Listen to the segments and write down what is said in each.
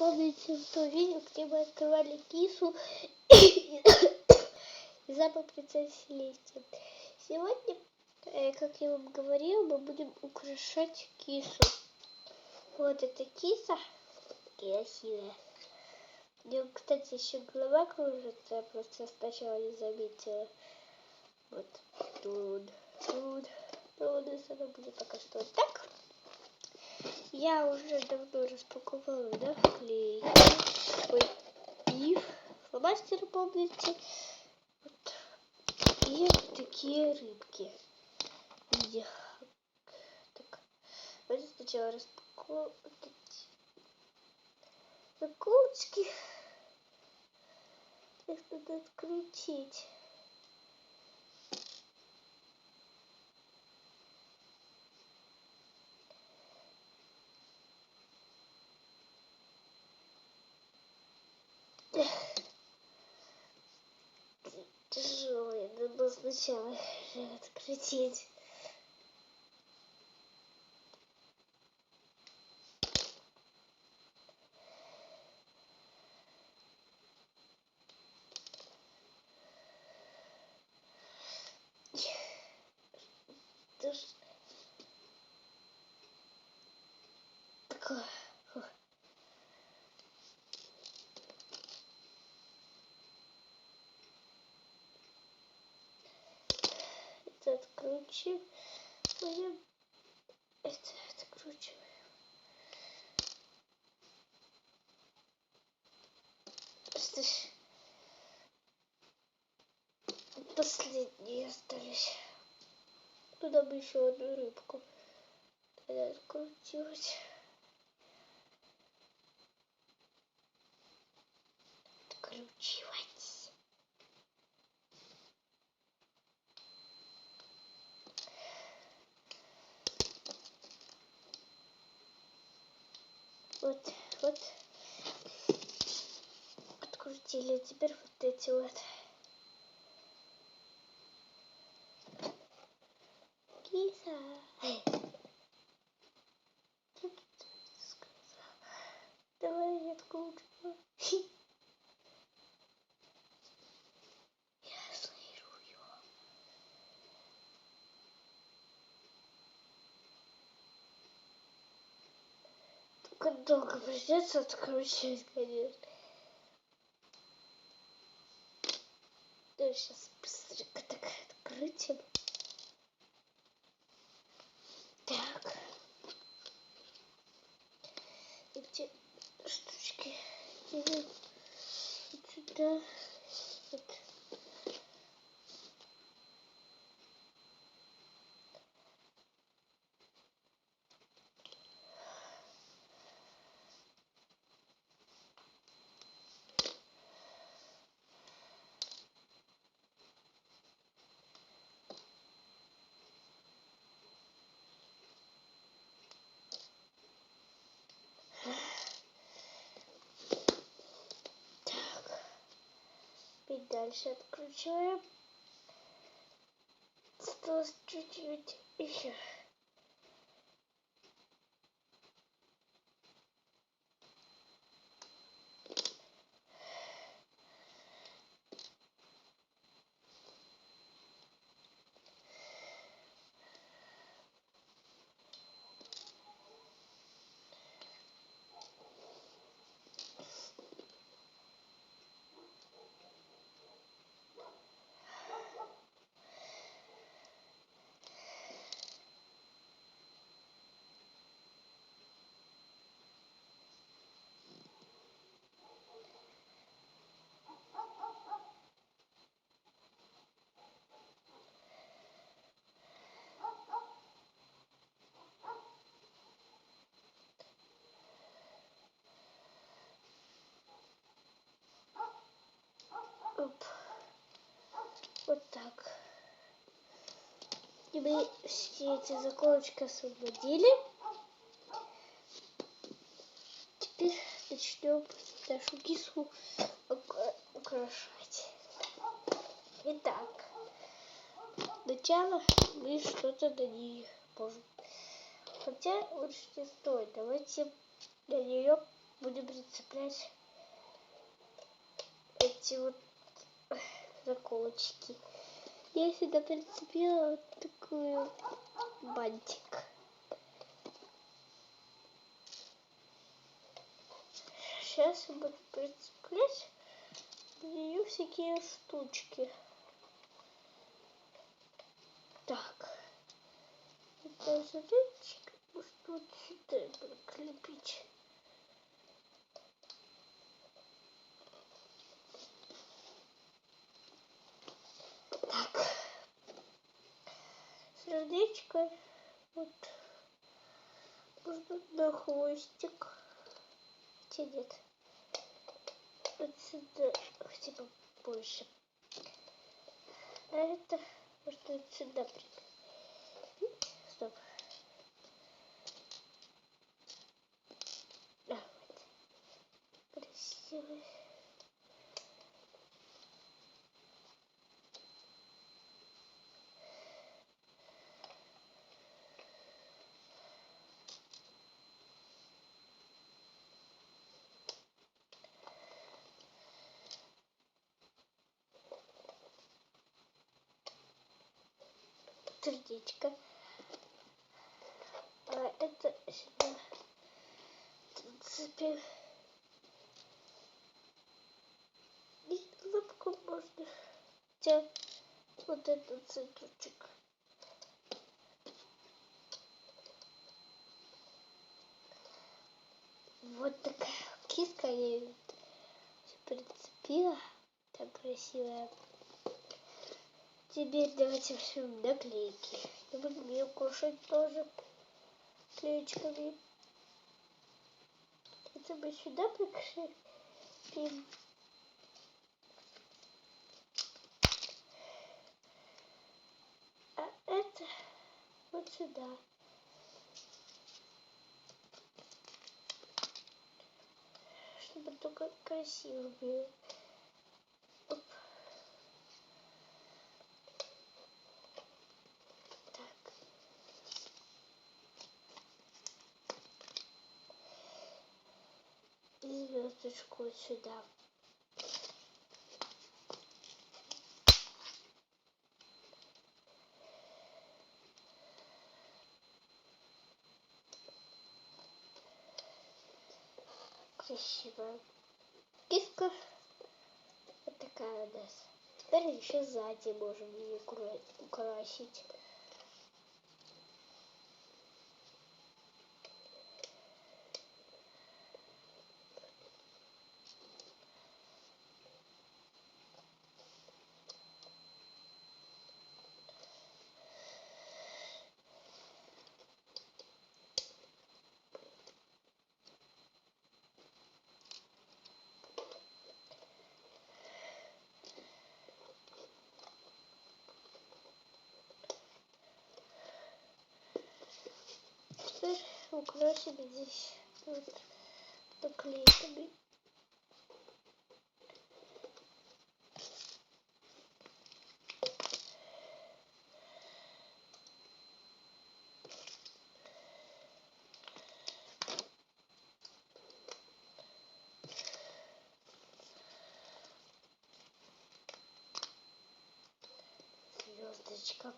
помните то видео, где мы открывали кису и запах принцессы Селестии. Сегодня, э, как я вам говорила, мы будем украшать кису. Вот эта киса красивая. У нее, кстати, еще голова кружится, я просто сначала не заметила. Вот тут, тут, тут, она будет пока что вот так. Я уже давно распаковала наклейки. Ой, и фломастеры, помните? Вот. И такие рыбки. И, так, давайте сначала распаковывать заколочки. Их надо открутить. Тяжелый, надо сначала открутить. Такое. Это откручиваем. Это откручиваем. Последние остались. Туда бы еще одну рыбку. Тогда открутилась. Откручивать. Вот, вот. Открутили. Теперь вот эти вот. Киса. Давай я откручу. Я слышу. Только долго придется откручивать, конечно. Да, сейчас быстренько так открутим. Так. Эти штучки делаем вот сюда. Вот. Так. И дальше откручиваем. Осталось чуть-чуть еще. Оп. Вот так. И мы все эти заколочки освободили. Теперь начнем нашу кису украшать. Итак, сначала мы что-то на ней можем. Хотя лучше не стоит. Давайте на нее будем прицеплять эти вот заколочки. Я сюда прицепила вот такую бантик. Сейчас я буду прицеплять нее всякие штучки. Так. Это зречка. Может вот сюда прикрепить. Так. Сердечко. Вот. Можно на хвостик. Хотя нет. Отсюда типа больше. А это можно отсюда прикрепить. Стоп. А, вот. Красивый. Сердечко. А это сюда цепи. И лапку можно. Хотя вот этот цветочек. Вот такая киска я ее прицепила. Так красивая. Теперь давайте все наклейки. Я буду ее кушать тоже клеечками. Это мы сюда прикрепим. А это вот сюда. Чтобы только красиво было. Звездочку сюда. Красивая киска. Вот такая у нас. Теперь еще сзади можем ее украсить. Теперь украсим здесь вот наклейками. звездочка.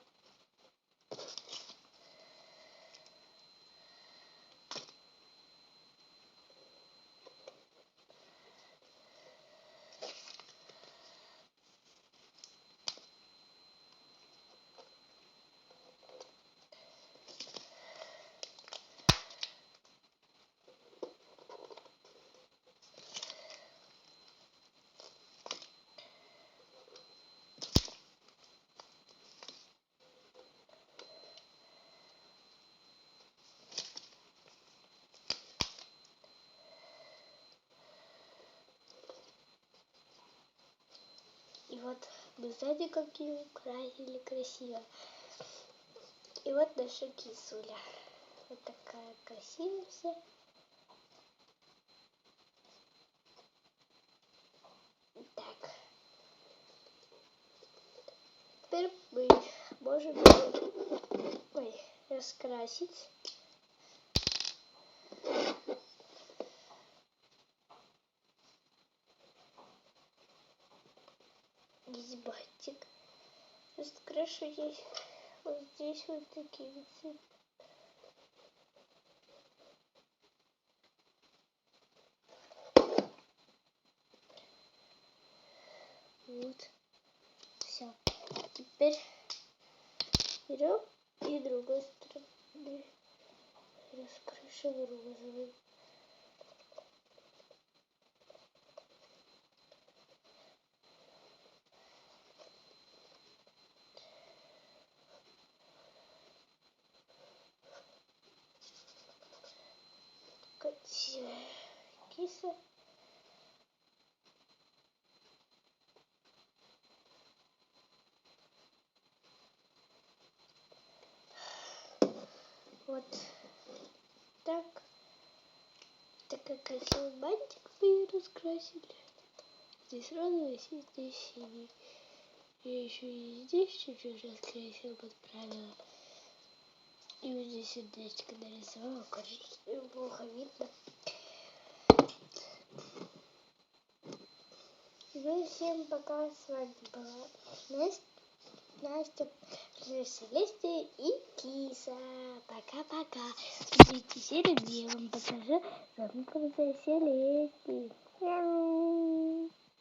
И вот сзади какие украсили красиво. И вот наша кисуля. Вот такая красивая вся. Так. Теперь мы можем ой, раскрасить бантик. С крыши есть вот здесь вот такие вот. Вот. Все. Теперь берем и другой стороны раскрашиваем розовый. киса Вот так. Такой красивый бантик мы раскрасили. Здесь розовый, здесь синий. Я еще и здесь чуть-чуть раскрасила, подправила. И вот здесь сердечко нарисовала, кажется, плохо видно. Ну всем пока, с вами была Настя. Настя, Селестия и Киса. Пока-пока. Смотрите, серию, где я вам покажу замкнутая Селестия.